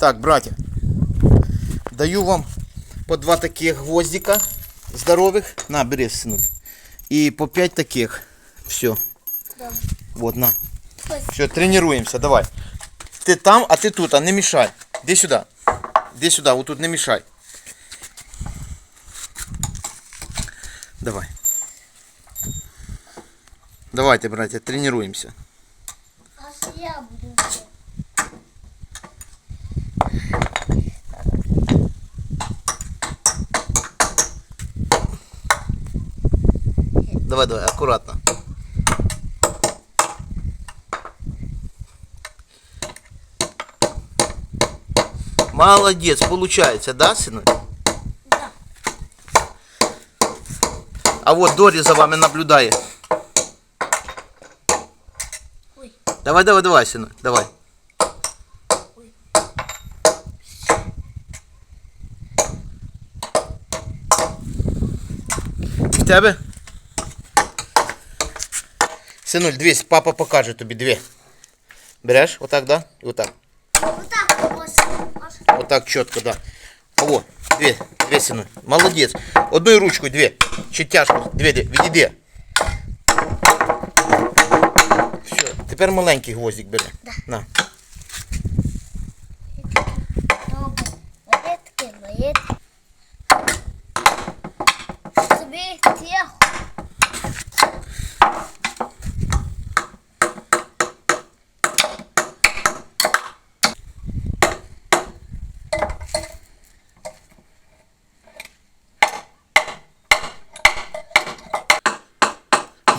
Так, братья, даю вам по два таких гвоздика здоровых. На, бери, сынок. И по пять таких. Все. Добре. Вот, на. Ось. Все, тренируемся, давай. Ты там, а ты тут, а не мешай. Иди сюда. Иди сюда, вот тут не мешай. Давай. Давайте, братья, тренируемся. А я буду Давай, давай, аккуратно. Молодец, получается, да, сынок? Да. А вот Дори за вами наблюдает. Ой. Давай, давай, давай, сынок, давай. Ой. В тебе? Синуль, дивись, папа покаже тобі дві. Береш? Отак, да? І отак. Отак ось. Ось. Отак чітко, да. О, дві, дві, синуль. Молодець. Одною ручкою дві. Чи тяжко? Дві, дві. Відійди. Все, тепер маленький гвоздик бери. Да. На. Добре. Маєтки, маєтки. Собі тихо.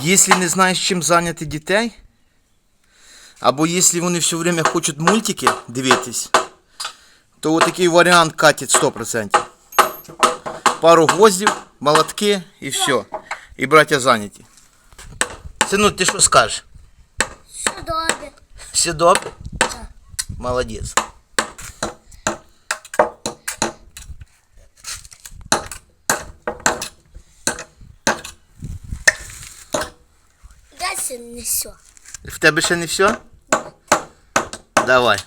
Якщо не знаєш, чим зайняти дітей, або якщо вони все время хочуть мультики дивитись, то отакий варіант катить 100%. Пару гвоздів, молотки і все. І браття зайняті. Сину, ти що скажеш? Що добре. Все добре? Так. Молодець. Дальше не все. В тебе ще не все? Давай.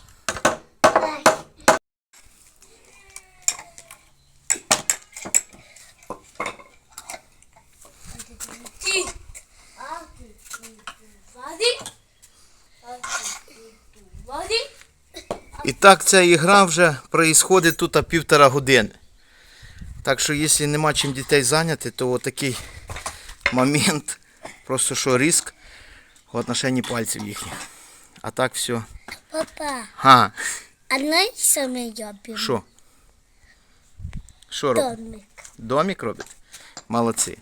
І так ця ігра вже проїсходить тут півтора години. Так що, якщо нема чим дітей зайняти, то отакий момент, просто що риск в отношенні пальців їхніх. А так все. Папа, Га, а знаєш, що ми робимо? що? Що робить? Домик. Домик робить? Молодці.